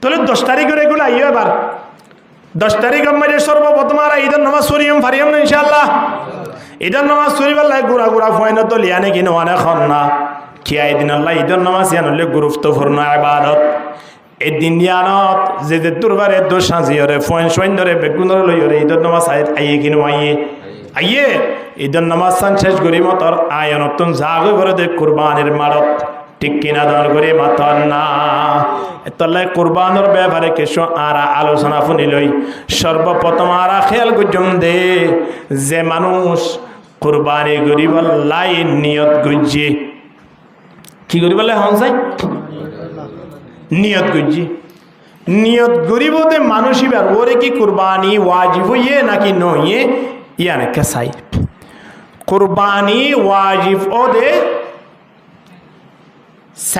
তাহলে দশ তারিখের এগুলো আইও এবার। দশ তারিখ আমাদের সর্বপ্রথম আর ঈদের নামাজ সরিয়াম ফারিয়াম না ইনশাল্লাহ ঈদের নামাজ সরিবার লাগে গুড়া গুড়া ফুয়াইন তো লিয়ানে কিনো অনেক হন না। খিয়াই দিন আল্লাহ, ঈদের নামাজ ইয়ান হলে গুরুত্বপূর্ণ আবাদত। এই দিন ইয়ানত যে যে দুর্বারে সাঁজি হরে ফোন সোয়াইন ধরে, বেগুন লই হরে ঈদের নামাজ আইয়ে কিনো আইয়ে? আইয়ে। ঈদের নামাজ সান শেষ করি মতর আয়নতুন জাগো করে দে কুরবানির মারত। ঠিক কিনা দর করে মাতন না। তাহলে কোরবানোর ব্যাপারে কিছু আরা আলোচনা শুনি লই। সর্বপ্রথম আরা খেয়াল গুজম দে, যে মানুষ কোরবানি করিব লাই নিয়ত গুজি কি লাই হন চাই নিয়ত গুজি নিয়ত গরিব দে মানুষ ইবার ওরে কি কোরবানি ওয়াজিব ইয়ে নাকি নইয়ে ইয়ানে কেসাই। কোরবানি ওয়াজিব ও দে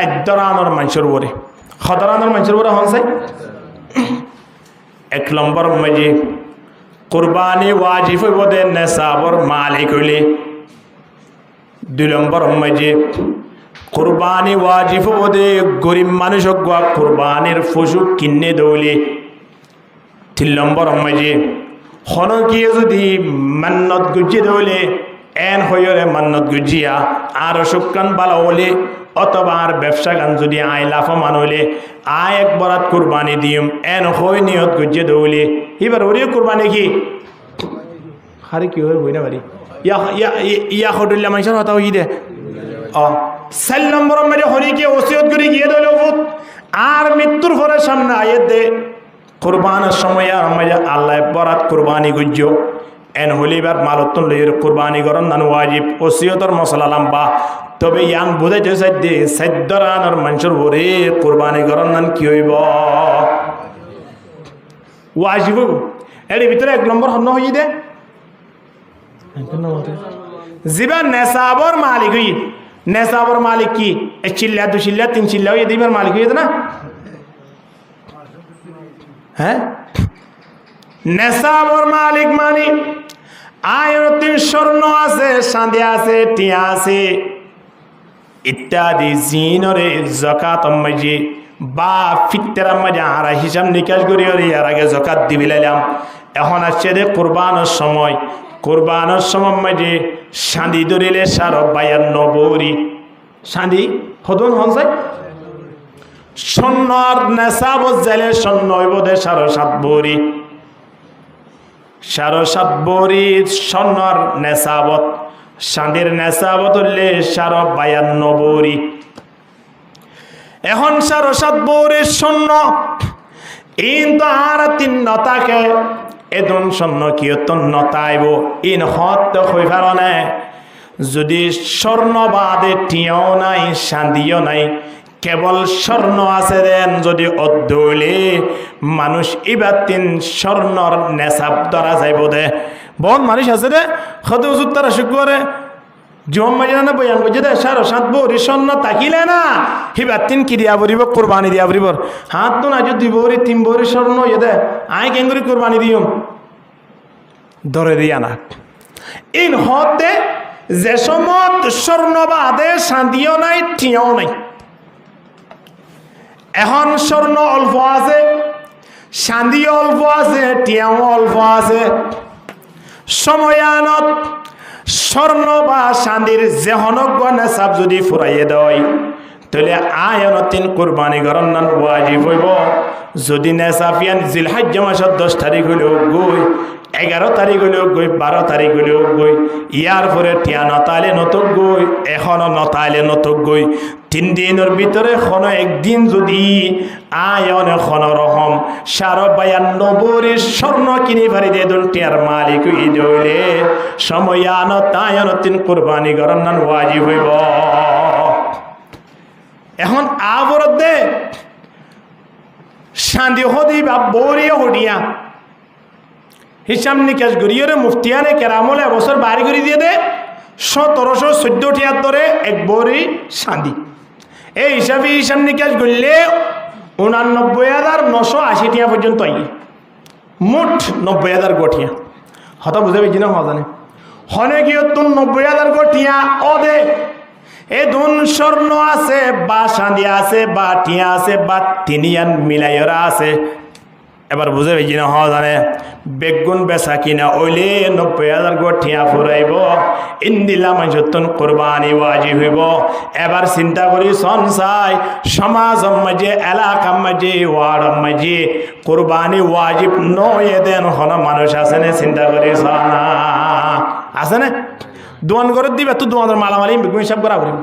সাদ্যরানোর মানুষের ওরে সদরানোর মানুষের ওরে হন চাই। এক নম্বর মাঝে কোরবানি ওয়াজিব হইব দে নেশাবর মালিক হইলে। দুই নম্বর মাঝে কোরবানি ওয়াজিব হইব দে গরিব মানুষ গোয়া কোরবানির পশু কিনে দৌলে। তিন নম্বর মাঝে হনকিয়ে যদি মান্নত গুজি দৌলে, এন হইরে মান্নত গুজিয়া আর শুকান বালা হলে অথবা আর ব্যবসা গান যদি আয় লাফমান হইলে আয় এক বরাত কুরবানি দিম, এন হই নিয়ত গুজিয়ে দৌলে। এবার ওরে কুরবানি কি? হারে কি হয় হই না বাড়ি? ইয়া হটুল্লা মানুষের হতা হই দে। অ, সেল নম্বর মেরে হরিকে ওসিয়ত করে গিয়ে দিল আর মৃত্যুর পরে সামনে আয়ের দে। কোরবানের সময় আর আল্লাহ বরাত কোরবানি গুজ্জ এন হলিবার মালত্তন লইয়ের কোরবানি গরম নান ওয়াজিব। ওসিয়তর মশলা লাম্বা। তবে ইয়ান বুঝাইতে সাধ্যে সাধ্যরানোর মানুষের ওরে কোরবানি গরম নান কি হইব? ওয়াজিব। এর ভিতরে এক নম্বর হন্য হই দে। যিবা নেশাবর মালিক হই নেশাবর মালিক কি? এক চিল্লা, দু চিল্লা, তিন চিল্লা হয়ে দিবার মালিক হয়ে না। হ্যাঁ? নেশাবর মালিক মানি। আয়তিন স্বর্ণ আছে সাঁদে আছে, টিয়া আছে। ইত্যাদি জিনরে জকাত মাঝে বা ফিত্তের মাঝে আরা হিসাব নিকাশ করি ওরে এর আগে জকাত দিবি লাইলাম। এখন আসছে দে কোরবানোর সময়। কোরবানোর সময় মাঝে সাঁদি ধরিলে সার বায়ার নবরি। সাঁদি হদন হন যায়। স্বর্ণর নেশাব জালে স্বর্ণ হইব দে সারো সাত বরি সারো সাত বরি স্বর্ণর নেশাবত সাঁদির নেশাবত হইলে সারো বায়ান্ন বরি এখন সারো সাত বরির স্বর্ণ কিন্তু আর তিন নতাকে, এদন স্বর্ণ কিয়তন নতাইব? ইন হত হই পারনে যদি স্বর্ণ বাদে টিয়াও নাই সান্দিও নাই কেবল স্বর্ণ আছে দেন, যদি অধ্যলে মানুষ এবার তিন স্বর্ণর নেশাব ধরা যাইব দে বহুত মানুষ আছে দে সদ ওষুধ তারা শুক্রে জম মাঝে না বয়ান বুঝে দে, সার সাত বরি স্বর্ণ তাকিলে না, হিবার তিন কি দিয়া বরিব, কোরবানি দিয়া বরিব হাত তো না যদি বরি তিন বরি স্বর্ণ ইয়ে দে আয় কেঙ্গুরি কোরবানি দিও ধরে দিয়া না। ইন হতে যে সমত স্বর্ণ বাদে শান্তিও নাই, ঠিয়াও নাই। এখন স্বর্ণ অল্প আছে শান্তি অল্প আছে, টিয়াও অল্প আছে। সময়ানত স্বর্ণ বা শান্তির জেহনজ্ঞ নেশাব যদি ফুরাইয়ে দেয়, তাহলে আয়নতিন কোরবানি গরম নান ওয়াজিব হইব। যদি নেশাফিয়ান জিলহাজ্য মাসের দশ তারিখ হইলেও গই এগারো তারিখ হইলেও গই বারো তারিখ হইলেও গই ইয়ার পরে টিয়া নতাইলে নতক গই এখনও নতাইলে নতক গই তিন দিনের ভিতরে কোনো একদিন যদি আয়ন খন রহম সার বায়ান নবরের স্বর্ণ কিনি পারি দে দুন টিয়ার মালিক ই দইলে সময়ান তায়ন তিন কোরবানি গরম নান ওয়াজিব হইব। এখন আবরত দে। শান্তি হদি বা বৌরিয়া হডিয়া হিসাব নিকাশ গড়িয়ে মুফতিয়ানে কেরামলে এবছর বাড়ি করে দিয়ে দে সতেরোশো চোদ্দ তিয়াত্তরে এক বৌরি শান্তি এই হিসাবে হিসাব নিকাশ করলে উনানব্বই হাজার নশো আশি টিয়া পর্যন্ত আই মোট নব্বই হাজার গঠিয়া হতা বুঝে পেয়েছি না হওয়া জানে। হনে কি তোর নব্বই হাজার গঠিয়া অ দে এ দুন স্বর্ণ আছে, বা সাঁদি আছে, বা টিয়া আছে, বা তিনিয়ান মিলাইয়রা আছে। এবার বুঝে পেয়েছি না হওয়া জানে। বেগুন বেচা কিনা ওইলে নব্বই হাজার গো ঠিয়া ফুরাইব। ইন্দিলা মানুষতন কোরবানি ওয়াজি হইব। এবার চিন্তা করি সনসাই সমাজ মাঝে, এলাকা মাঝে, ওয়ার্ড মাঝে, কোরবানি ওয়াজিব নয় দেন হন মানুষ আছে না চিন্তা করি সনা আছে না? দোয়ান করে দিবে, তো দোয়ানের মালামালি বেগুন হিসাব করা করিব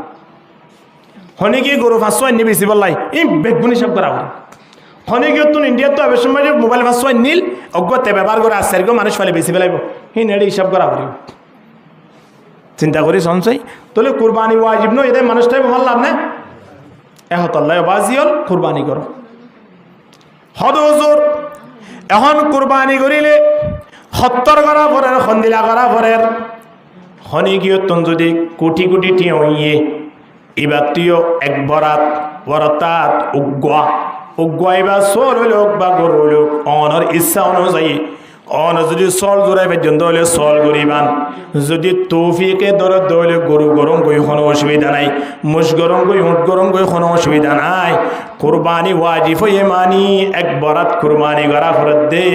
হনে কি গরু আনি বেশি বললাই এই বেগুন হিসাব করা করিব হনে গিয়ে তুন ইন্ডিয়াত তো এবার সময় মোবাইল পাঁচশো নিল অজ্ঞতে ব্যবহার করে আসছে এরকম মানুষ ফেলে বেশি ফেলাইব সেই নেড়ে হিসাব করা করিব চিন্তা করি সঞ্চয় তাহলে কুরবানি ওয়াজিব নয় এদের মানুষটাই ভালো লাভ না? এহতল্লাহ বাজি হল কুরবানি করো হদ হজুর এখন কুরবানি করিলে সত্তর করা পরের সন্দিলা করা পরের হনি গিয়ে যদি কোটি কোটি টিয়ে ইয়ে এবার তুইও এক বরাত বরতাত উগ্গা উগ্গা এবার সোল হইল বা গরু হইল অনর ইচ্ছা অনুযায়ী অন যদি সল জোড়াই পর্যন্ত হলে সল গরিবান। যদি তৌফিকে দরদ দইলে গরু গরম গই কোনো অসুবিধা নাই। মুস গরম গই উঁট গরম গই কোনো অসুবিধা নাই। কোরবানি ওয়াজিফ হয়ে মানি, এক বরাত কোরবানি করা ফরত দে।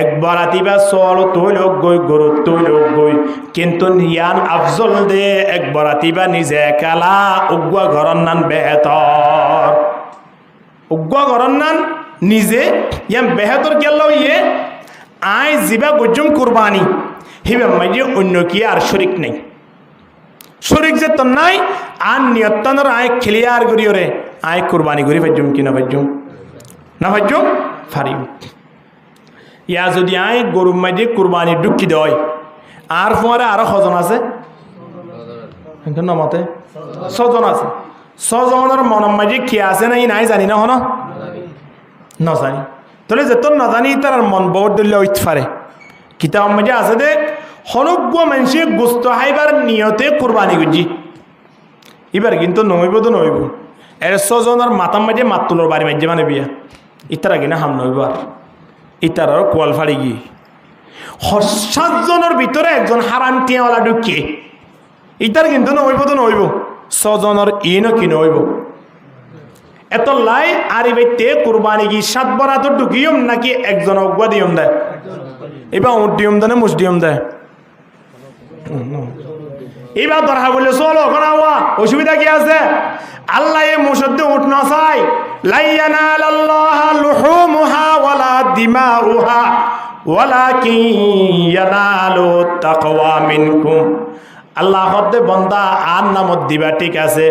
এক বরাতি বা সল তৈল গই, গরু তৈল গই। কিন্তু ইয়ান আফজল দে, এক বরাতি বা নিজে কালা উগ্র ঘরর নান বেহতর। নান নিজে ইয়ান বেহতর গেল ইয়ে আই জিবা গজ্জুম কুরবানি। হিবে মাঝে অন্য কি আর শরিক নেই। শরিক যে তো নাই আর নিয়ত্তনর আয় খেলিয়ার করিওরে আয় কুরবানি করি ভাজ্যুম কি না ভাজ্যুম না ভাজ্যুম ফারিম। ইয়া যদি আয় গরু মাঝে কুরবানি ডুকি দেয়, আর পরে আরও সজন আছে? মতে? ছজন আছে। ছজনের মনের মাঝে কি আছে নাই নাই জানি না হন। নজানি। তাহলে যেত নাজানি, তার মন বহুত দিলে ঐত পারে কিতাব মাঝে আছে দে হনব্য মানুষে গোস্ত হাইবার নিয়তে কোরবানি গুজি। এবার কিন্তু নইব তো নইব এর ছজনের মাথার মাঝে মাত তুলোর বাড়ি মাঝে মানে বিয়া। ইতারা কিনা হাম নইব আর ইতার আর কোয়াল ফাড়ি গিয়ে সাতজনের ভিতরে একজন হারাম টিয়াওয়ালা ঢুকিয়ে ইতার কিন্তু নইব তো নইব ছজনের ইনও কি নইব এত লাই আর বাইতে কোরবানি কি সাত বরাত ঢুকিয়ম নাকি একজন অজ্ঞা দিয়ম দেয়? এবার উঠ দিয়ম দেয় মুস দিয়ম দেয়? এইবার দরহা বললে, চলো ওখানে অসুবিধা কি আছে? আল্লাহ এই মুসদ্দে উঠ না চাই। লাইয়ানাল আল্লাহ লুহুমুহা ওয়ালা দিমাউহা, ওয়ালাকিন ইয়ানালু তাকওয়া মিনকুম। আল্লাহ হদ্দে বন্দা আর নামত দিবা, ঠিক আছে?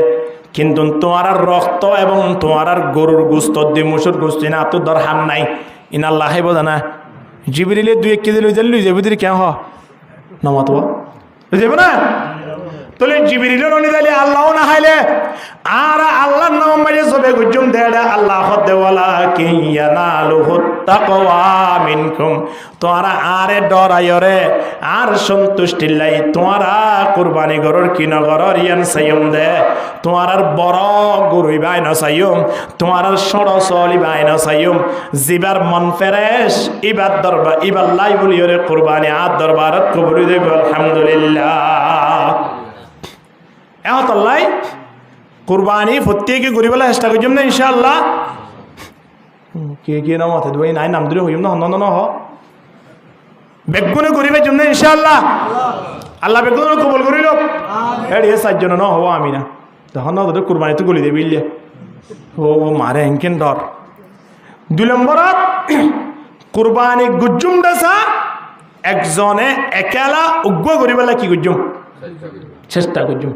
কিন্তু তোমার রক্ত এবং তোমার গরুর গুস্ত দিয়ে মুসুর গুস্ত না তো দরহান নাই। ইন আল্লাহ বোঝা না। জিবিরিলে দুই এক কেজি লই যাবি লই যাবি কেন হ? নমাতব যাবে না? তাহলে জিবিরিলে ননি দিলে আল্লাহও না হাইলে, আর আল্লাহর নাম মাঝে সবে গুজুম দেড়ে আল্লাহ হদ্দে ওয়ালা কিয়ানা মিনকুম। তোরা আরে ডরাইরে আর সন্তুষ্টি লাই তোরা কুরবানি গরর কি নগরর ইয়ান সাইম দে। তোমার আর বড় গরুই বাই না সাইম তোমার আর সড় সলি বাই না সাইম জিবার মন ফেরেশ, ইবার দরবার ইবার লাই বলিওরে কুরবানি, আর দরবারত কবুল দেব আলহামদুলিল্লাহ। এহতল্লাই কুরবানি প্রত্যেকে গরিবেলা চেষ্টা করছিলাম না ইনশাআল্লাহ। কে কে নাম আছে? দুই নাই নাম ধরে হইম না হন ন হ বেগুনে গরিবের জন্য ইনশাআল্লাহ। আল্লাহ বেগুন কবল করিল। এড়ি সাতজন ন হব আমি না। তখন না তোদের কুরবানি তো গলি দেবে ইল্লে। ও মারে এনকেন ডর। দুই নম্বরত কুরবানি গুজুম দেশা একজনে একেলা উগ্র করিবেলা কি গুজুম চেষ্টা করছুম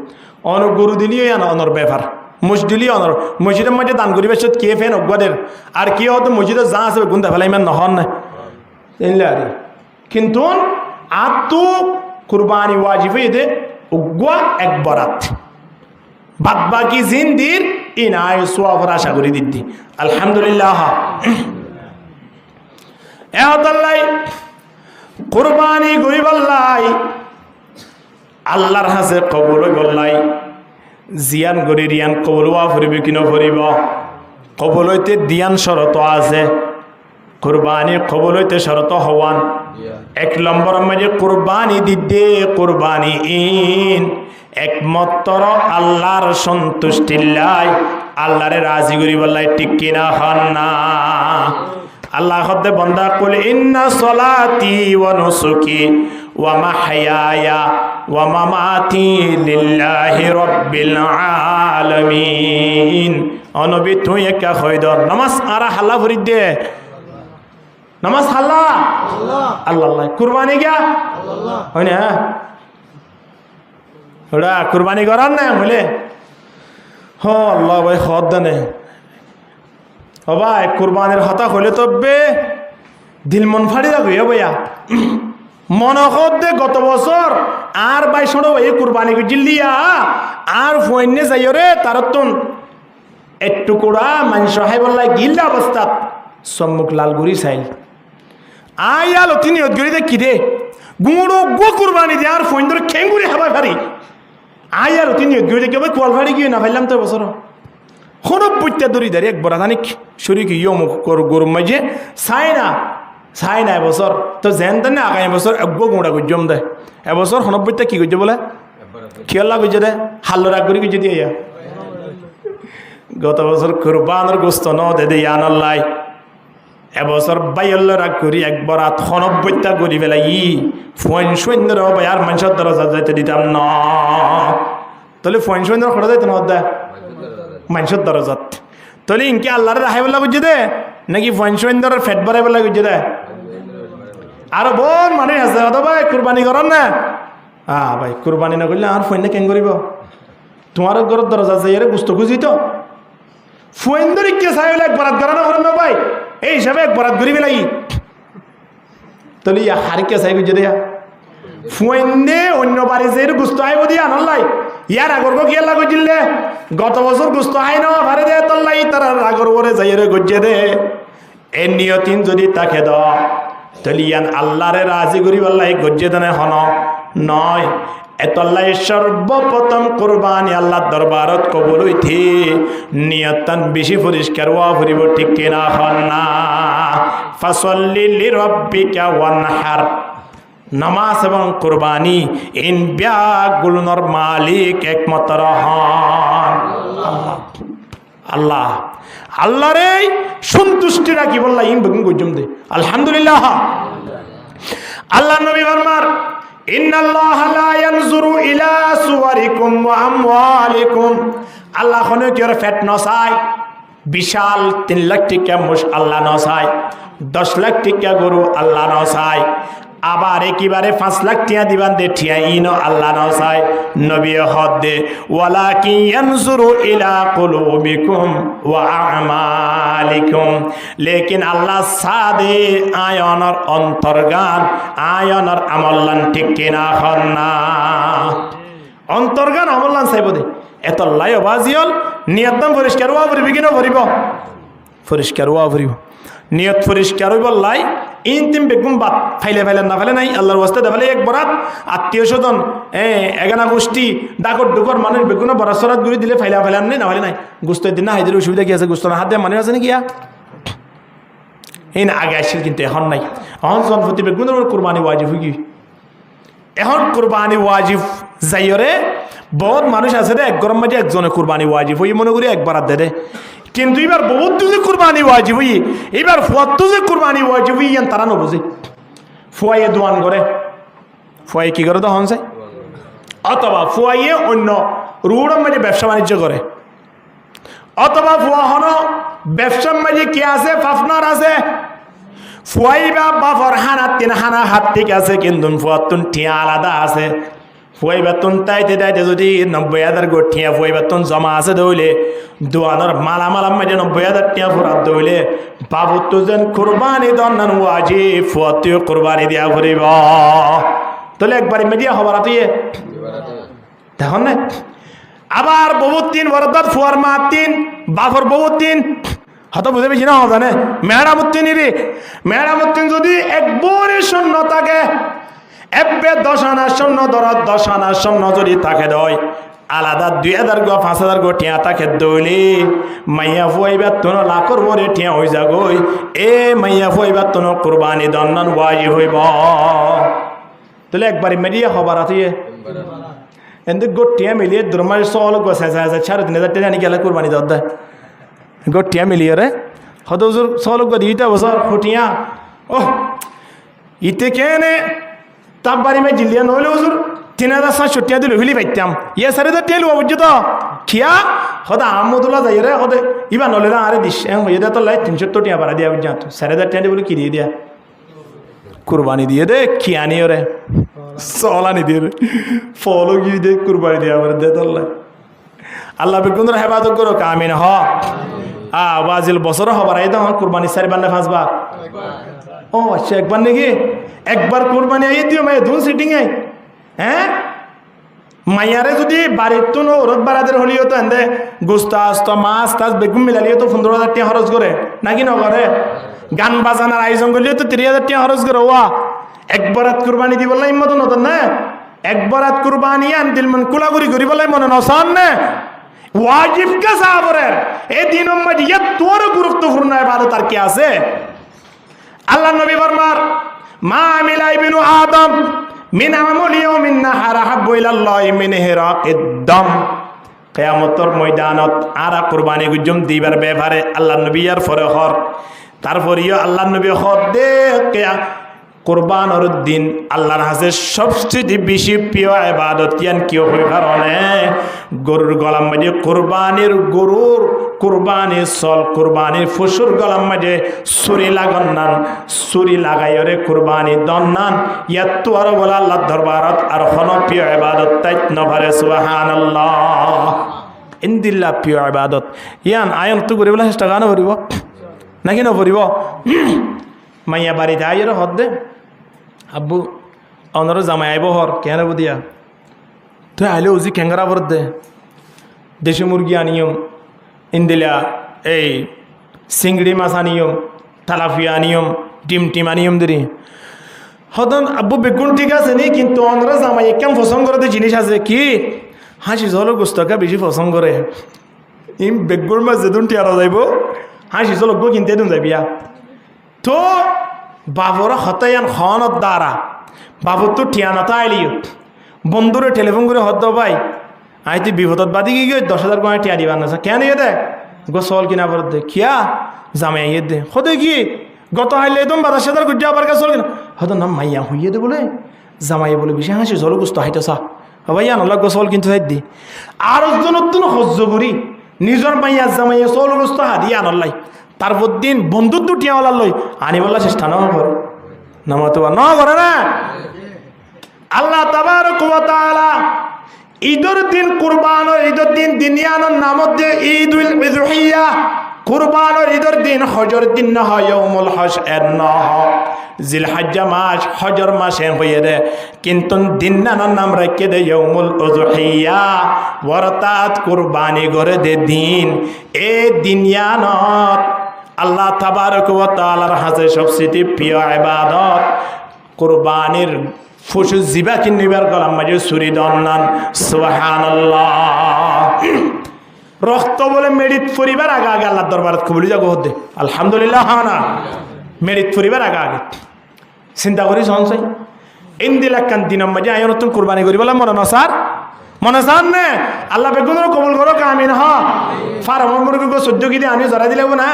অন গরু দিলিও অনর ব্যাপার মুজ দিলি অনর। মসজিদের মধ্যে দান করিবে সত কে ফেন অজ্ঞাদের আর কি হতো মসজিদে যা আছে গুন্দা ফেলা ইমান নহন। না কিন্তু আর কুরবানি ওয়াজিব দে উগ্রা এক বরাত। বাদ বাকি জিন্দির ইনায় সোয়াফর আশা করি দিদি আলহামদুলিল্লাহ। এহতাল্লাই কুরবানি গরিবাল্লাই আল্লাহর হাসে কবল গল্লাই জিয়ান গরি রিয়ান কবলওয়া ফুরিব কি নফরিব কবল হইতে দিয়ান শরত আছে। কুরবানি কবল হইতে শরত হওয়ান। এক নম্বর মাঝে কুরবানি দিতে কুরবানি ইন। একমাত্র আল্লাহর সন্তুষ্টিল্লাই আল্লাহরে রাজি করি বললাই ঠিক কিনা হন না। আল্লাহ হদ্দে বন্দা কুল ইন্না সলাতি ওয়া নুসুকি ওয়া মাহইয়ায়া ওয়া মামাতি লিল্লাহি রাব্বিল আলামিন অনবী তুই হাল্লা দে। হাল্লা? কুরবানি হয়? কুরবানি করার না বলে হ, আল্লাহ ভাই, হদ দানে। ও ভাই, কুরবানির হতা হলে তো বে দিল মন ফাড়ি রাখবে ভাইয়া মনে হত দে গত বছর আর ভাই শোনো এই কুরবানি জিল্লিয়া আর ফোনে যাই রে তার তুন একটু কুড়া মানুষ হাই বললাই গিল্লা অবস্থাত, সম্মুখ লালগুড়ি চাইল আইয়া লতিনি অদগরিতে কি দে, গুঁড়ো গো কুরবানি দে আর ফোন ধরে খেঙ্গুরি হাবাই ফারি আইয়া লতিনি অদগরিতে কেউ কোয়াল ফাড়ি গিয়ে না ফাইলাম তো বছর কোনো বইটা দড়ি দাঁড়ি একবার আধানিক শরীর কি ইয় মুখ কর গরু মাঝে চাই না চাই না এবছর তো যেন তেনে আগামী বছর একগো গুঁড়া গুজম দে। এবছর হনব বইটা কি করছে বলে? খেয়াল্লা করছে দে। হাল্লো রাগ করে করছে দিয়ে গত বছর কুরবানোর গোস্ত ন দে দে আনাল্লাই এবছর বাইল্য রাগ করি একবার আত হনব্বইটা করি পেলাই ই। ফোন সৈন্য ভাই আর মানুষের দরজা যাইতে দিতাম না। তাহলে ফোন সৈন্য খড়া যাইতে দে। মানুষের দরজাত তাহলে ইনকে আল্লাহর রাহাই বলা বুঝছে দে। নাকি সৈন্য ফেট বাড়াই বলা বুঝছে দে আরও বোন মানুষ আছে অত ভাই কুরবানি করেন না? আ, ভাই কুরবানি না করলে আর ফোন কেন করিব তোমার ঘরের দরজা যাই আরে বুঝতে খুঁজি তো ফোন ধরে কে চাই হলে একবার করা না করেন না ভাই। এই হিসাবে একবার ঘুরি বেলাই তাহলে ইয়া হারিকে চাই বুঝে দেয়া ফুয়েন্দে অন্য বাড়ি যে গুস্ত আইব দিয়া নল্লাই ইয়ার আগর গো কিয়া লাগো দিলে গত বছর গুস্ত আই ন, ভারে দে তল্লাই তার আগর ওরে যাই রে গজ্জে দে। এ নিয়তিন যদি তাকে দ, তাহলে ইয়ান আল্লাহরে রাজি করি বললাই গজ্জে দেনে হন। নয় এতল্লাই সর্বপ্রথম কোরবানি আল্লাহ দরবারত কবুল হইথি নিয়তান বেশি পরিষ্কার ওয়া ফুরিব ঠিক কিনা হন না। ফাসল্লি লিরব্বিকা ওয়ানহার। নামাজ এবং কোরবানি ইন ব্যাগুলোর মালিক একমাত্র হন আল্লাহ। আল্লাহ। আল্লাহর এই সন্তুষ্টি রাখি বললা ইম বেগুন গুজম দে। আলহামদুলিল্লাহ। আল্লাহ নবী আমওয়ালিকুম। আল্লাহ ফেট নসাই বিশাল তিন লাখ টিকা মুশ আল্লাহ নসাই দশ লাখ টিকা গরু আল্লাহ নসাই আবার একেবারে পাঁচ লাখ টিয়া দিবান দে ঠিয়া ইন আল্লাহ নসাই নবী হদ দে। ওয়ালা কি ইয়ানজুরু ইলা কুলুবিকুম ওয়া আমালিকুম। লেকিন আল্লাহ সাদে আয়নর অন্তর্গান, আয়নর আমল্লান ঠিক কিনা হন না। অন্তর্গান, আমল্লান চাইব দে। এত লাই বাজিয়ল নিয়তম পরিষ্কার হওয়া ভরিব কিনা ভরিব পরিষ্কার হওয়া ভরিব নিয়ত পরিষ্কার হইব লাই ইনতিম বেগুম বাদ ফাইলে ফাইলে না ফেলে নাই, আল্লাহর ওয়াস্তে দেখালে এক বরাত। আত্মীয় স্বজন, এ, এগানা গোষ্ঠী, ডাকর ডুকর, মানুষ বেগুনো বরাত সরাত গুড়ি দিলে ফাইলা ফেলান নাই, না ফেলে নাই। গুস্তের দিন না হাইদের অসুবিধা কি আছে? গুস্ত না হাত দিয়ে মানুষ আছে নাকি এই না, আগে আসছিল কিন্তু এখন নাই। এখন জনপতি বেগুনের ওর কোরবানি ওয়াজিব কি? এখন কোরবানি ওয়াজিব যাইরে বহুত মানুষ আছে রে এক গরম মাঝে একজনে কোরবানি ওয়াজিব হই মনে করি একবার দে। কিন্তু এবার বহুত যে কোরবানি ওয়াজিব হই এবার ফুয়াত্তু যে কোরবানি ওয়াজিব হই তারা নবুঝে ফুয়াইয়ে দোয়ান করে। ফুয়াই কি করে তো হন চাই অথবা ফুয়াইয়ে অন্য রুড়ের মাঝে ব্যবসা বাণিজ্য করে। অথবা ফুয়া হন ব্যবসার মাঝে কি আছে? ফাফনার আছে। ফুয়াই বা বাফর হানা, তিন হানা হাত ঠিক আছে, কিন্তু ফুয়াতুন ঠিয়া আলাদা আছে। ফুয়াই বেতন তাইতে তাইতে যদি নব্বই হাজার গো ঠিয়া ফুয়াই বেতন জমা আছে দৌলে দোয়ানোর মালা মালা মাঝে নব্বই হাজার টিয়া ফুরাত দৌলে বাবু তো যেন কোরবানি দন্নান ওয়াজি, ফুয়াতিও কোরবানি দিয়া ফুরিব। তাহলে একবারে মেডিয়া হবার তুই দেখুন না? আবার বহুত দিন বরদার ফুয়ার মা তিন, বাফর বহুত দিন হয়তো বুঝে বেশি না, জানে? মেহরামুদ্দিন রে মেহরামুদ্দিন যদি একবারে শূন্য থাকে এপে দশ আনা শূন্য দরদ দশ আনা শূন্য যদি তাকে দয় আলাদা দুই হাজার গো, পাঁচ হাজার গো টিয়া তাকে দৌলি মাইয়া ফুয়াইবার তোন লাখর মরে টিয়া হয়ে যাগই, এ মাইয়া ফুয়াইবার তোন কোরবানি দন্নন ওয়াজি হইব। তাহলে একবারে মেরিয়া হবার আতিয়ে এন্দু গোটিয়া মিলিয়ে দুর্মার সল গো সেসা আছে চার দিন হাজার জানি গেলে কোরবানি দদ্দা গোটিয়া মিলিয়ে রে। হদৌজুর সল গো দিইটা বছর ফুটিয়া ও ইতে কেনে তাপ বাড়ি মে জিলিয়া নহলে হুজুর, তিন হাজার সাত ছুটিয়া দিল হিলি পাইতাম ইয়ে সারে তো টেলু বুঝছ তো। ঠিয়া হদা আহমদুল্লাহ যাই রে, হদে, ইবা নলে না আরে দিস হয়ে দে তো লাই তিনশো তো টিয়া বাড়া দিয়া বুঝা তো। সাড়ে হাজার টিয়া বলে কি দিয়ে কুরবানি দিয়ে দে খিয়ানি ওরে সলানি দিয়ে রে ফলো গিয়ে দে, কুরবানি দিয়া আমার দে তোল্লাই আল্লাহ বিকুন্দর হেফাজত করো কামিন হ। আ বাজিল বছর হবার এই দাম কুরবানি চারিবার না পাঁচবার ও আচ্ছা একবার নাকি? একবার কুরবানি আইয়ে দিও মাই দুন সিটিং এ। হ্যাঁ? মাইয়ারে যদি বাড়ির তো নো, ওরত বাড়াদের হলিও তো এন্দে গোস্ত আস্ত মাছ টাছ বেগুন মিলালিও তো পনেরো হাজার টাকা খরচ করে। নাকি নকরে গান বাজানার আয়োজন করলেও তো তিরিশ হাজার টাকা খরচ করে, ওয়া। একবারাত কুরবানি দিব লাই মতো নতন না? একবারাত কুরবানি আন দিল মন কুলাগুড়ি করি বলাই মনে নসান না? ওয়াজিব কা সাবরের এই দিন ইয়ে তোর গুরুত্বপূর্ণ কি আছে? আল্লাহ নবী বর্মার, মা মিলাই বিনু আদম মিন আমলি ও মিন নাহারা হাব্বু ইলাল্লাহি মিন হেরা একদম কেয়ামতর ময়দানত আরা কুরবানি গুজম দিবার ব্যাপারে আল্লাহ নবী আর ফরে হর। তারপরেও আল্লাহ নবী হর দে কেয়া কোরবানোর দিন আল্লাহর হাতে সবচেয়ে বেশি প্রিয় এবাদত ইয়ান কিয় হয়ে কারণে? গরুর গলার মাঝে কোরবানির গরুর কোরবানির সল, কোরবানির ফসুর গলার মাঝে সুরি লাগান নান সুরি লাগাইরে কোরবানি দন নান। ইয়াত আরও বলা আল্লাহ দরবারত আর হন প্রিয় এবাদত তাই নভারে আল্লাহ ইন্দিল্লা প্রিয় এবাদত ইয়ান আয়ন তো করিবলৈ চেষ্টা কাৰণে কৰিব নাকি নকৰিব মাইয়া বাড়িতে আইয়ের হদ দে। আব্বু অনর জামাই আইব হর কেন দিয়া? তুই আইলে উজি খেঙ্গারা ভর দে। দেশি মুরগি আনিয়ম ইন্দিলা, এই চিংড়ি মাছ আনিয়ম তালাফিয়া আনিয়ম ডিম টিম আনিয়ম দেরি হদন আব্বু বেগুন ঠিক আছে নি, কিন্তু অনরা জামাই কেমন পছন্দ করে জিনিস আছে কি? হাসি জলের গোস্তকে বেশি পছন্দ করে ইম বেগুর মাছ যেদিন টিয়ারা যাইব হাসি জল গো কিনতে দিন যাবিয়া তো বাবর হতায়ান হনত দ্বারা বাবুর তো ঠিয়ানাতা আইলিও বন্ধুরে টেলিফোন করে হত ভাই আই তুই বিপদত বাদি গিয়ে দশ হাজার কোয়া টিয়া দিবার না কেন ইয়ে দে গো চল কিনা পর দে, কিয়া? জামাই ইয়ে দে। হতে কি? গত হাইলে একদম বাতাস হাজার গুজা আবার কাছে চল কিনা হয়তো না, মাইয়া হইয়ে দে বলে। জামাই বলে বেশি হাসি জল গুস্ত হাইতে চা হবাই আনলা গো চল কিন্তু হাই দি। আর জনত্তন সহ্য করি নিজর মাইয়া জামাইয়া চল গুস্ত হাদি আনলাই তারপর দিন বন্ধুর দুটিয়া ওলার লই আনিবল্লা চেষ্টা ন করে। নামাতো ন করে না। আল্লাহ তাবার কুয়াতালা ঈদর দিন কুরবানোর ঈদর দিন দিনিয়ানোর নামত যে ঈদ উল ইজহিয়া কুরবানোর ঈদর দিন হজর দিন না হয় ইয়ৌমুল হজ এর ন জিল হজ্জা মাস হজর মাসে হয়ে রে। কিন্তু দিন নানার নাম রেখে দে ইয়ৌমুল উজহিয়া বরতাত কুরবানি করে দে দিন। এ দিনিয়ানত আল্লাহ তাবারক ওয়া তাআলার হাতে সবচেয়ে প্রিয় ইবাদত, কুরবানির ফুসু জিবা কিনিবার গলাম মাঝে সুরি দন্নান সুবহানাল্লাহ। রক্ত বলে মেডিত পরিবার আগে আগে আল্লাহ দরবারত কবুলি যাব হতে আলহামদুলিল্লাহ হা না? মেডিত পরিবার আগে আগে। চিন্তা করি সঞ্চয় ইন্দিলা কান দিনের মাঝে আয় নতুন কুরবানি করি বলে মনে নসার মনে চান নে? আল্লাহ বেগুনের কবুল করো কামিন হ ফার্মর মুরগি গো সহ্য কি দিয়ে আনি জরা দিলে না।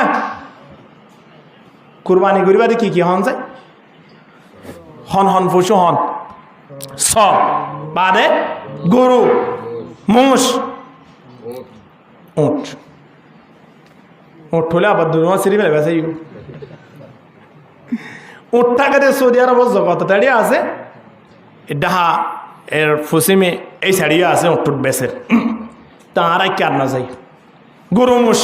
কুরবানি করিবা কি কি হন যায়? হন হন পশু হন। স বাদে গরু, মোষ। উঠ। উঠ হলে আবার দুর্মা সিঁড়ি ফেলে বেসাই উঠ থাকাতে সৌদি আরব জগত তাড়িয়ে আছে। ডাহা এর ফুসিমে এই শাড়িও আছে উঠুট বেসের তাঁরা কি আর না যাই গরু, মোষ।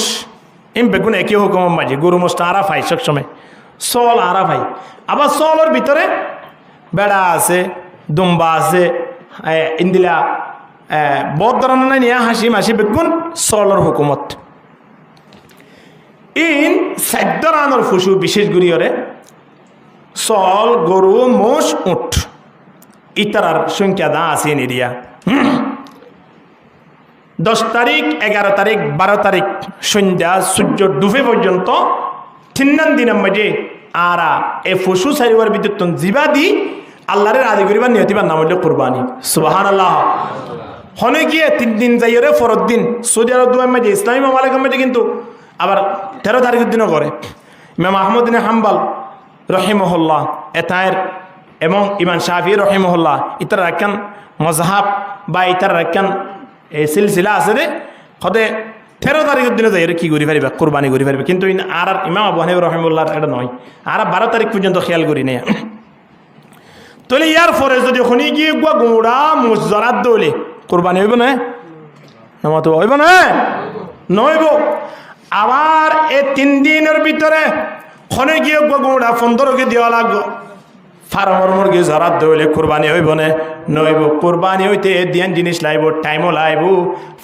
এম বেগুন একই হুকুম মাঝে গরু মোষ তাঁরা পাই সবসময় চল আরা ভাই আবার চলের ভিতরে বেড়া আছে, দুম্বা আছে ইন্দিলা বহুত ধরনের নিয়ে হাসি মাসি বেগুন চলের হুকুমত। ইন সাদ্য রানোর ফুসু বিশেষ গুরিয়রে চল গরু, মোষ, উঠ। ইতারার সংখ্যা দা আছে নিরিয়া। দশ তারিখ, এগারো তারিখ, বারো তারিখ সন্ধ্যা, সূর্য ডুবে পর্যন্ত তিন্নান দিনের মাঝে আরা এ ফসু সারিবার বিদ্যুৎ জিবা দি আল্লাহরে আদি করিবার নিয়তিবার নাম হইল কুরবানি। সুবাহান আল্লাহ হনে গিয়ে তিন দিন যাই রে ফরত দিন। সৌদি আরব দুয়ার মাঝে, ইসলামী মামালিকের মাঝে কিন্তু আবার তেরো তারিখের দিনও করে। ইমাম আহমদিন হাম্বাল রহিমহল্লা এতায়ের এবং ইমান শাহি রহিমহল্লা ইতার রাখান মজাহাব বা ইতার রাখান এই সিলসিলা আছে রে। সদে তেরো তারিখের দিনে যাই কি করি পারিবা কোরবানি করি পারিবা কিন্তু আর আর ইমাম আবু হানিফ রহিমুল্লাহ এটা নয়। আর বারো তারিখ পর্যন্ত খেয়াল করি নেই তাহলে ইয়ার পরে যদি শুনি গিয়ে গুয়া গুড়া মুজরাত দৌলে, কোরবানি হইব না? নামাতো হইব না? নইব। আবার এই তিন দিনের ভিতরে খনে গুয়া গুড়া পনেরোকে দেওয়া লাগবো। ফার্মর মুরগি জরাত দৌলে কোরবানি হইব না নইব, কোরবানি হইতে দিয়ান জিনিস লাইব, টাইমও লাইব,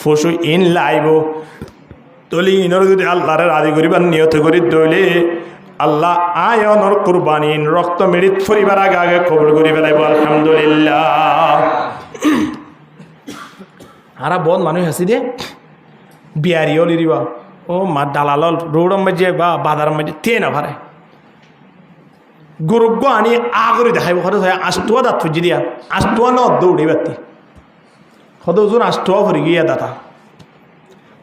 ফসু ইন লাইব। তলি ইনর যদি আল্লাহরে রাজি করিবার নিয়ত করি দইলে আল্লাহ আয়নর কুরবানিন রক্ত মেরিত ফরিবার আগে আগে কবল করি বেলাইব আলহামদুলিল্লাহ। আরা বহুত মানুষ আছি দে বিয়ারি অলি দিবা ও মা দালাল রোডর মাঝে বা বাজার মাঝে তে না ভারে গরুগ্য আনি আগরে দেখাইব হঠাৎ হয় আষ্টুয়া দাঁত ফুজি দিয়া আষ্টুয়া ন দৌড়ে বাতি। হদ ওজন আষ্টুয়া ভরি গিয়া দাতা।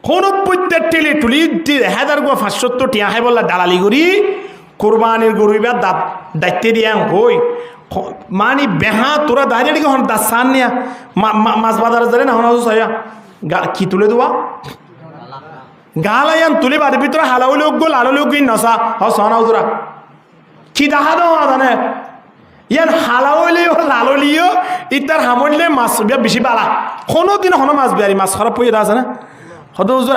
কোন প্রত্যেক টেলি টুলি হাজার গো পাঁচসত্তর টিয়া খাই বললা দালালি করি কোরবানির গরু এবার দাঁত দায়িত্বে দিয়া হই মানি বেহা তোরা দাঁড়িয়ে দিকে হন দাঁত সান নিয়া। মাছ বাজারে যারে না হন সাইয়া গা কি তুলে দেওয়া গালায়ান তুলে বাড়ির ভিতরে হালাউলি গো লালুলি গই নসা হ সনা উজরা দাও জানে ইয়ান হালাউলিও লাললিও ইতার হামলে মাছ বিয়া বেশি বালা কোনো দিন হনো মাছ বিয়ারি মাছ খারাপ হয়ে আছে না হয়তো হুজুর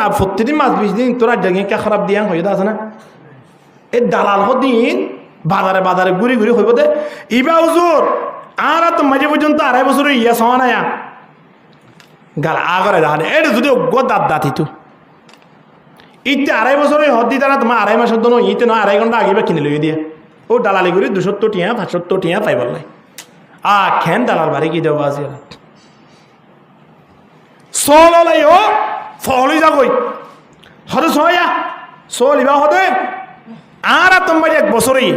মাছ বেশি দিন তোরা জাগিয়ে কে খারাপ দিয়া হয়ে আছে না এই দালাল হদিন বাজারে বাজারে ঘুরি ঘুরি হইব দে ইবা হুজুর আর তো মাঝে পর্যন্ত আড়াই বছর ইয়া সওয়া না গাল আগরে দেখা এটা যদি অজ্ঞ দাঁত দাঁতি তো ইতে আড়াই বছর হদি তারা তোমার আড়াই মাসের জন্য ইতে নয় আড়াই ঘণ্টা আগে কিনে লই দিয়ে। ও দালালি করে দুসত্তর টিয়া, পাঁচসত্তর টিয়া পাই বললাই আ, খেন দালাল বাড়ি কি আজি? চল ওলাই ও ফলি যাগই হদে সয়া চল ইবা হদে। আর আর তোমার এক বছরই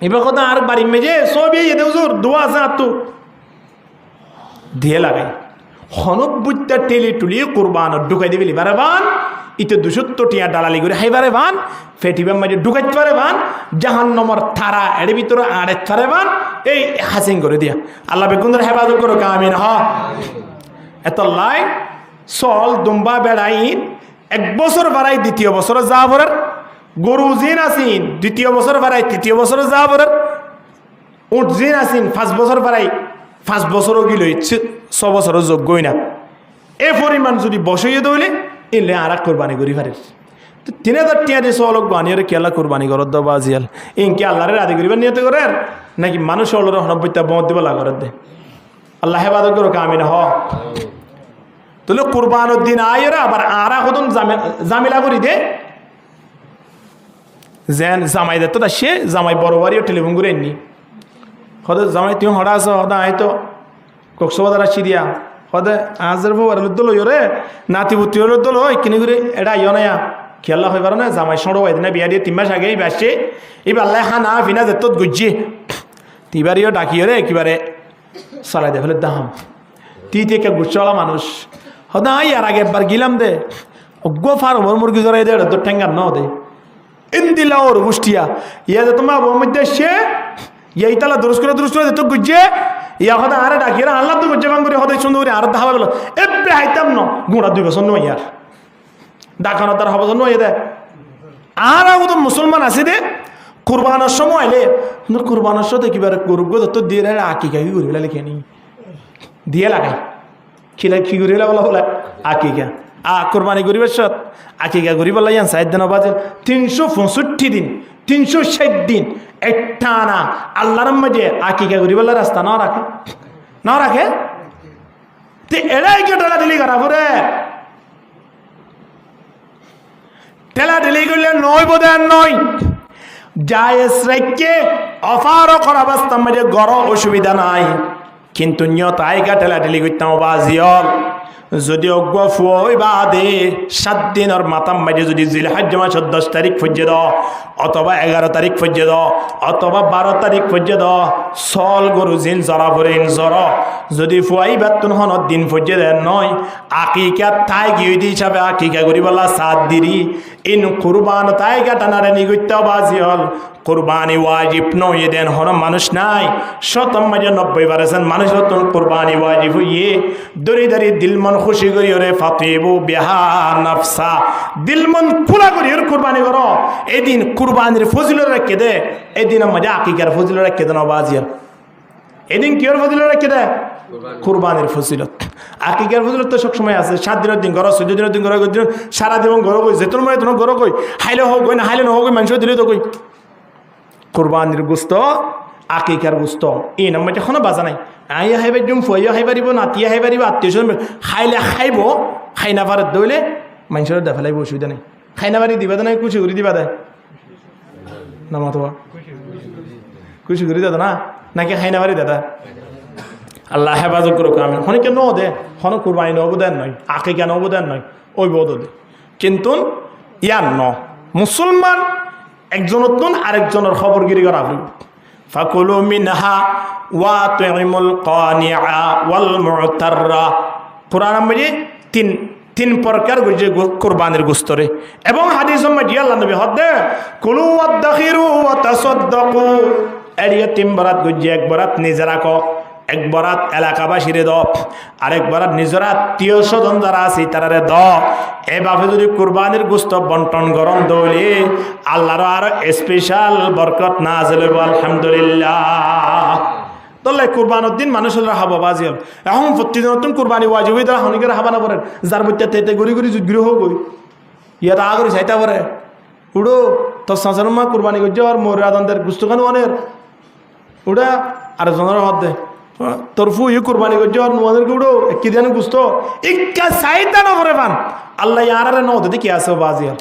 এবার কথা আর বাড়ি মেজে সবই এদে হুজুর দোয়া আছে আর তো দিয়ে লাগাই হনক বুঝতে টেলি টুলি কোরবান ঢুকাই দিবি লিবারে বান ইতে দুসত্তর টিয়া ডালালি করে হাইবারে বান ফেটিবার মাঝে ঢুকাইতে পারে বান জাহান নম্বর থারা এর ভিতরে আড়ে পারে বান, এই হাসিং করে দিয়া। আল্লাহ বেকুন্দর হেফাজত করো কামিন হ। এত লাই, চল দুম্বা বেড়াইন, এক বছর বাড়াই দ্বিতীয় বছর যা ভরার গরু জিন আসিন, দ্বিতীয় বছর বাড়াই, তৃতীয় বছর যা ভরার উঠ জিন আসিন, পাঁচ বছর বাড়াই, পাঁচ বছরও গিল ছ বছরও যোগ্যই না। এ পরিমাণ যদি বসইয়ে দইলে ইনলে আর এক কোরবানি করি পারে তো তিন হাজার টিয়া দিয়ে সলক বানিয়ে কেলা কোরবানি করত দবা আজিয়াল ইনকে আল্লাহরে রাধি করিবার নিয়ত করে? নাকি মানুষ হলোর হনব্বইটা বমত দিব লাগর দে। আল্লাহ হেফাজত করো কামিন হ। তাহলে কোরবানোর দিন আয়েরা আবার আরা হদন জামিলা করি দে। যেন জামাই দে তো সে জামাই বড় বাড়িও টেলিফোন করে এননি। হদে জামাই তুই হড়া আছো হদা আয় তো। কক্সবাজার আসছি দিয়া। হদে আজের বউ আর লুদ্দল রে, নাতি বুতি লুদ্দল হয় কিনে করে এটা ইয় না খেলা হয়ে পারে না জামাই সড়ো হয় না, বিয়া দিয়ে তিন মাস আগে বাসছে। এই পাল্লাই হানা ফিনা যে যেত গুজিয়ে তিবারিও ডাকিও রে একেবারে চালাই দে ফেলে দাম তি থেকে গুচ্ছওয়ালা মানুষ। হদা আর আগে একবার গিলাম দে। অজ্ঞ ফার ওমর মুরগি জড়াই দে তো ঠেঙ্গার ন দে। ইন্দিলা ওর গুষ্টিয়া ইয়া যে তোমার মধ্যে সে এই তালা দুরুস করে দুরুস তো গুজে ইয়া হদা আরে ডাকি রে আল্লাহ তো গুজে বাং করে হদে সুন্দর, আর ধাবা গেল। এবে হাইতাম ন গুঁড়া দুই বছর নয় ইয়ার। ডাকানো তার হব নয় দে। আর মুসলমান আছে দে। কুরবানোর সময় এলে কুরবানোর সাথে কিবার গরুগ তো দিয়ে রে আকি কাকি করি লিখে নি? দিয়ে লাগাই খিলা কি করি বলা বলে আকিকা আ, কোরবানি করিবার সত আকিকা বলা ইয়ান সাইড দিন বাজে তিনশো পঁয়ষট্টি দিন, তিনশো ষাট দিন একটা না আল্লাহর মাঝে আকিকা করি বলা রাস্তা না রাখে না রাখে তে এরাই কে টাকা দিলি করা পরে ঠেলা ঠেলি করলে নয় বোধ নয় জায়েজ রেখে অফারও করা অবস্থার মাঝে গড় অসুবিধা নাই কিন্তু নিয়ত আইকা ঠেলা ঠেলি করতাম বাজিয়ল যদি অজ্ঞ ফুয় বা দে সাত দিনের মাতাম মাঝে যদি জিলহাজ মাসের দশ তারিখ পর্যন্ত অথবা এগারো তারিখ পর্যন্ত অথবা বারো তারিখ পর্যন্ত সল গরু জিন জরা ভরিন জর যদি ফুয়াই বেতন হন দিন পর্যন্ত নয় আকিকা তাই গিয়ে দি হিসাবে আকিকা করি বলা সাত দিরি ইন কুরবান তাই টানারে নিগুত্য বাজি হল। কুরবানি ওয়াজিব নয় দেন হন মানুষ নাই। শতম মাঝে নব্বই পার্সেন্ট মানুষ হতন কুরবানি ওয়াজিব হইয়ে। দরি দরি দিলমন খুশি করি ওরে ফাতিবু বিহা নফসা। দিলমন খোলা করি ওর কুরবানি করো। এদিন কুরবানির ফজিল রেখে দে। এদিন মাঝে আকিকার ফজিল রেখে দেন বাজিয়ার এদিন কিয়র ফজিল রেখে দে? কুরবানির ফজিলত। আকিকার ফজিলত তো সবসময় আছে। সাত দিনের দিন ঘর, চোদ্দ দিনের দিন ঘর দিন সারা দিন ঘর কই? যেতন মানে তোমার ঘর কই? হাইলে হোক কই না হাইলে নহোক মানুষ দিলে তো কই? কোরবানির গুস্ত, আকিকার গুস্ত। এই নাম এখনও বাজা নাই। আইয়া খাই পারিম ফুয়াইয়া খাই পারিব নাতিয়া খাই পারিব আত্মীয় স্বজন খাইলে খাইব খাই না পারাত দইলে মানুষের দেখা লাগবে অসুবিধা নেই। খাই না পারি দিবা নাই, কুচি করে দিবা দেয় না মাতবা কুচি করে দাদা না? নাকি খাই না পারি দাদা আল্লাহ হেফাজত করুক আমি হনে ন দে? হন কুরবানি নব দেন নয় আকে কেন নব দেন নয়? ওই বদ দে। কিন্তু ইয়ার ন, মুসলমান একজনের তুন আরেকজনের খবরগিরি করা হইব। ফাকুলু মিনহা ওয়া তুইমুল কানিআ ওয়াল মুতাররা। কোরআন মাঝে তিন তিন প্রকার যে কোরবানির গুস্তরে এবং হাদিস আল্লাহ নবী হদ্দে কুলু ওয়াদাখিরু ওয়া তাসাদদাকু। এড়িয়ে তিন বরাত গুজে এক বরাত নিজে রাখো। এক বরাত এলাকাবাসীরে দ আরেক বরাত নিজের আত্মীয় স্বজন যারা আছে তারারে দ এভাবে যদি কুরবানির গুস্ত বন্টন গরম দৌলি আল্লাহর আরও স্পেশাল বরকত না আসলে আলহামদুলিল্লাহ। তোল্লাই কুরবানোর দিন মানুষের হাবা বাজি হল। এখন প্রতিদিন নতুন কুরবানি ওয়াজি হয়ে তারা হনিকের হাবা না পড়েন যার বইতে তেতে গড়ি গড়ি যুদ্ধ হোক ইয়াত আগরে চাইতা পরে উড়ো তোর সাঁচার মা কুরবানি করছে আর মোর আদানদের গুস্তখানো অনেক উড়া আর জনের মধ্যে। তরফু ই কুরবানি করছে আর নোয়াদেরকে উড়ো কি দেন গুস্ত। ইকা সাইতা না করে পান। আল্লাহ ইয়ার ন দিদি কি আছে বাজি আর।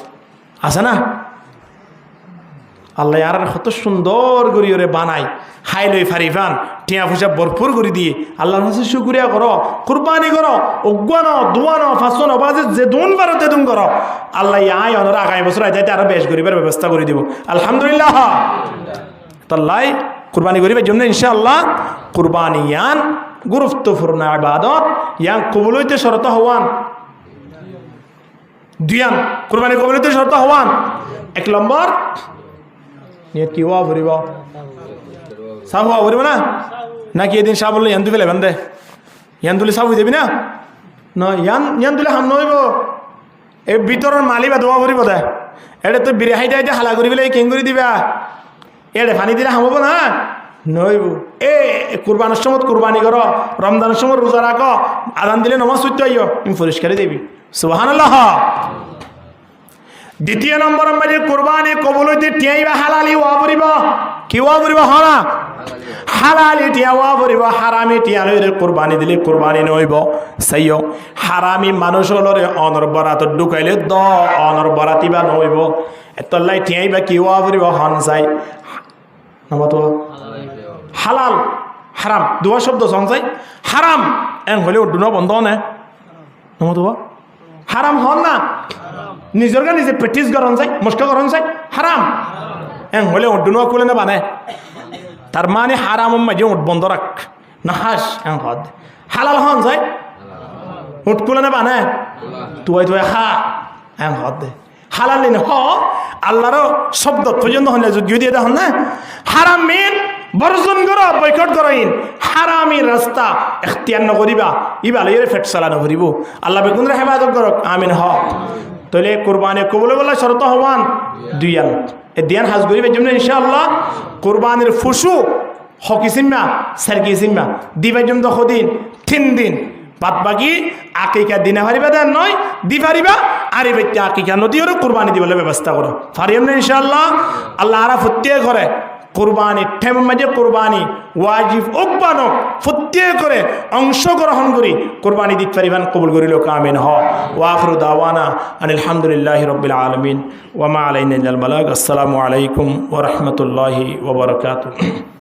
আছে না? আল্লাহ আর কত সুন্দর করি ওরে বানাই হাই লই ফারি ফান টিয়া ফুসা ভরপুর করে দিয়ে। আল্লাহর কাছে শুক্রিয়া করো কুরবানি করো অজ্ঞান দোয়ান ফাঁসন বাজে যে দুন পারো তে দুন করো। আল্লাহ আয় অনরা আগামী বছর আইতে আরও বেশ গরিবের ব্যবস্থা করে দিব। আলহামদুলিল্লাহ। তাল্লাই কুরবানি করিবার জন্য ইনশাআল্লাহ কুরবানি ইয়ান গুরুত্বপূর্ণ আবাদত ইয়ান কবুল হইতে শরত হওয়ান। দুয়ান কুরবানি কবুল হইতে শরত হওয়ান। এক নম্বর, নিয়ত কি হওয়া ভরিব চাহ হওয়া ভরিব না? নাকি এদিন চাহ বললে, ইয়ান তুলে বেন্দে। ইয়ান তুলে চাহ হয়ে না? ন, ইয়ান ইয়ান তুলে হাম নহব এই ভিতরের মালি বা দোয়া ভরিব দে। এটা তো বিরে হাইতে হাইতে হালা করি পেলাই কেং করে দিবা। এড়ে পানি দিলে হামব না? নইব। এ কুরবানের সময় কুরবানি করো রমজানের সময় রোজা রাখো আদান দিলে নমাজ সত্য আইয় তুমি পরিষ্কারই দেবি। সুবাহান দ্বিতীয় নম্বর আমাদের কোরবানি কবল হইতে টিয়াইবা হালালি ওয়া পরিব। কি ওয়া পরিব হনা হালালি টিয়া ওয়া পরিব। হারামি টিয়া লইরে কোরবানি দিলে কোরবানি নইব। সাইও হারামি মানুষ হলরে অনর বরাত ঢুকাইলে দ অনর বরাতিবা নইব। এতলাই টিয়াইবা কি ওয়া পরিব হন চাই হালাল, হারাম। দুয়া শব্দ সংসাই হারাম এং হলে উড্ডু বন্ধ নে? হারাম হন না? নিজের গা নিজে প্রেক্টিস করন যায় মুস্কা করন যায় হারাম এং হলে উড্ডু নোয়া খুলে না বানে তার মানে হারাম মাঝে উঠ বন্ধ রাখ না হাস এং হদ। হালাল হন যায় উঠ খুলে না বানে তুই তুই হা এং হদ হালাল হ। আল্লাহর শব্দ পর্যন্ত হলে যোগ্য দিয়ে দেখুন না হারাম মেন বর্জন করো, বৈকট করইন হারামি রাস্তা, এখতিয়ার নকরিবা ইবা লইরে ফেট চালানো করিব। আল্লাহ বেগুনরে হেফাজত করক, আমিন হ। তলে কোরবানি কবলে বলা শরত হওয়ান দুইয়ান এ দিয়ান হাজ করিবে যেমন ইনশাআল্লাহ কোরবানির ফুসু, হকি সিম্মা, সার্কি সিম্মা দিবে যেমন দিন তিন দিন। বাদ বাকি আকিকা দিনে পারিবা দেন নয়, দি পারিবা আর এই ব্যক্তি আকিকা নদীরও কোরবানি দিবলৈ ব্যবস্থা করো। পারিম না ইনশাআল্লাহ, আল্লাহ আরা ফুটিয়ে করে। কোরবানি, ঠেম মাঝে কোরবানি, ওয়াজিব উকবানক ফুটিয়ে করে অংশগ্রহণ করি। কোরবানি দিতে পারিবেন কবুল করিল কামিন হ। ওয়াখরু দাওয়ানা আলহামদুলিল্লাহ রবিল আলমিন। ওয়ামা আলাইন আসসালামু আলাইকুম ওরহমতুল্লাহি ওবরকাত